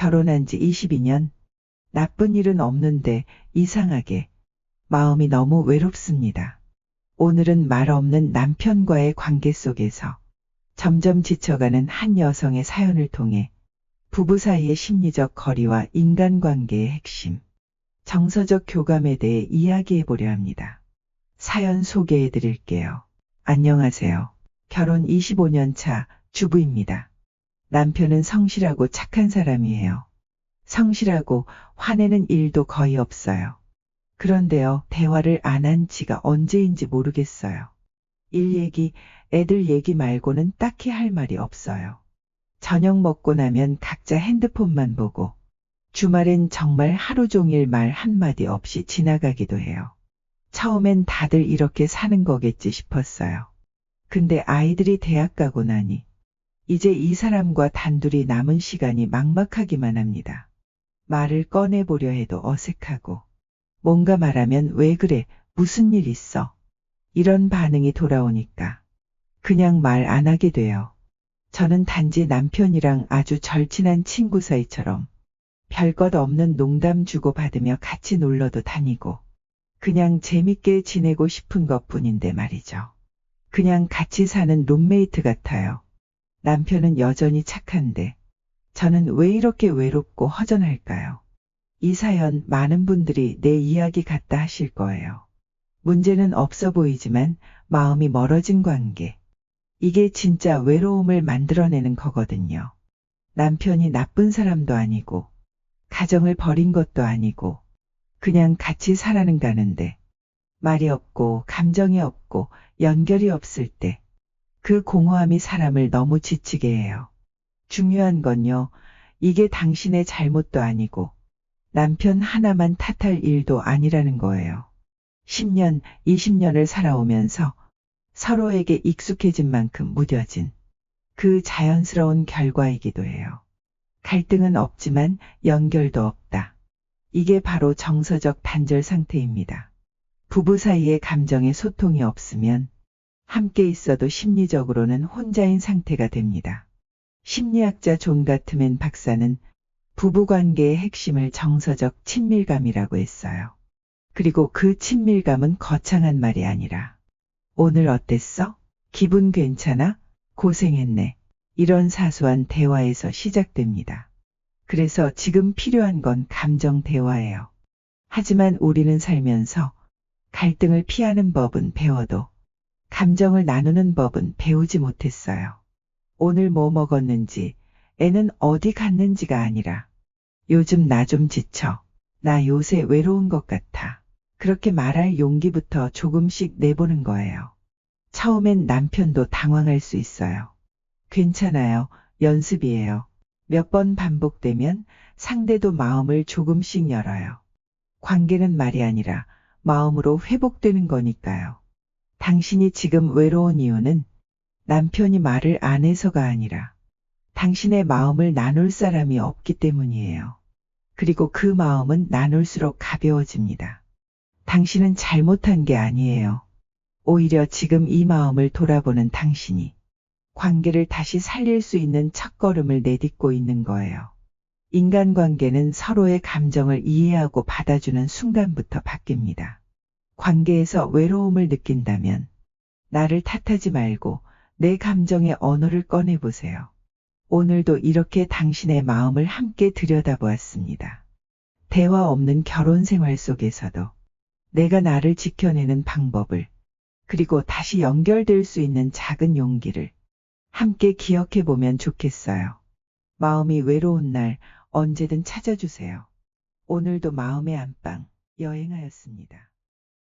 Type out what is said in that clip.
결혼한 지 22년. 나쁜 일은 없는데 이상하게 마음이 너무 외롭습니다. 오늘은 말 없는 남편과의 관계 속에서 점점 지쳐가는 한 여성의 사연을 통해 부부 사이의 심리적 거리와 인간관계의 핵심, 정서적 교감에 대해 이야기해 보려 합니다. 사연 소개해 드릴게요. 안녕하세요. 결혼 25년 차 주부입니다. 남편은 성실하고 착한 사람이에요. 성실하고 화내는 일도 거의 없어요. 그런데요, 대화를 안 한 지가 언제인지 모르겠어요. 일 얘기, 애들 얘기 말고는 딱히 할 말이 없어요. 저녁 먹고 나면 각자 핸드폰만 보고, 주말엔 정말 하루 종일 말 한마디 없이 지나가기도 해요. 처음엔 다들 이렇게 사는 거겠지 싶었어요. 근데 아이들이 대학 가고 나니, 이제 이 사람과 단둘이 남은 시간이 막막하기만 합니다. 말을 꺼내보려 해도 어색하고, 뭔가 말하면 왜 그래, 무슨 일 있어? 이런 반응이 돌아오니까 그냥 말 안 하게 돼요. 저는 단지 남편이랑 아주 절친한 친구 사이처럼 별것 없는 농담 주고받으며 같이 놀러도 다니고 그냥 재밌게 지내고 싶은 것 뿐인데 말이죠. 그냥 같이 사는 룸메이트 같아요. 남편은 여전히 착한데 저는 왜 이렇게 외롭고 허전할까요? 이 사연 많은 분들이 내 이야기 같다 하실 거예요. 문제는 없어 보이지만 마음이 멀어진 관계. 이게 진짜 외로움을 만들어내는 거거든요. 남편이 나쁜 사람도 아니고, 가정을 버린 것도 아니고, 그냥 같이 살아는 가는데, 말이 없고, 감정이 없고, 연결이 없을 때, 그 공허함이 사람을 너무 지치게 해요. 중요한 건요, 이게 당신의 잘못도 아니고, 남편 하나만 탓할 일도 아니라는 거예요. 10년, 20년을 살아오면서 서로에게 익숙해진 만큼 무뎌진 그 자연스러운 결과이기도 해요. 갈등은 없지만 연결도 없다. 이게 바로 정서적 단절 상태입니다. 부부 사이의 감정의 소통이 없으면 함께 있어도 심리적으로는 혼자인 상태가 됩니다. 심리학자 존 가트맨 박사는 부부관계의 핵심을 정서적 친밀감이라고 했어요. 그리고 그 친밀감은 거창한 말이 아니라 오늘 어땠어? 기분 괜찮아? 고생했네. 이런 사소한 대화에서 시작됩니다. 그래서 지금 필요한 건 감정 대화예요. 하지만 우리는 살면서 갈등을 피하는 법은 배워도 감정을 나누는 법은 배우지 못했어요. 오늘 뭐 먹었는지, 애는 어디 갔는지가 아니라 요즘 나 좀 지쳐. 나 요새 외로운 것 같아. 그렇게 말할 용기부터 조금씩 내보는 거예요. 처음엔 남편도 당황할 수 있어요. 괜찮아요. 연습이에요. 몇 번 반복되면 상대도 마음을 조금씩 열어요. 관계는 말이 아니라 마음으로 회복되는 거니까요. 당신이 지금 외로운 이유는 남편이 말을 안 해서가 아니라 당신의 마음을 나눌 사람이 없기 때문이에요. 그리고 그 마음은 나눌수록 가벼워집니다. 당신은 잘못한 게 아니에요. 오히려 지금 이 마음을 돌아보는 당신이 관계를 다시 살릴 수 있는 첫걸음을 내딛고 있는 거예요. 인간관계는 서로의 감정을 이해하고 받아주는 순간부터 바뀝니다. 관계에서 외로움을 느낀다면 나를 탓하지 말고 내 감정의 언어를 꺼내보세요. 오늘도 이렇게 당신의 마음을 함께 들여다보았습니다. 대화 없는 결혼 생활 속에서도 내가 나를 지켜내는 방법을 그리고 다시 연결될 수 있는 작은 용기를 함께 기억해 보면 좋겠어요. 마음이 외로운 날 언제든 찾아주세요. 오늘도 마음의 안방 여행하였습니다.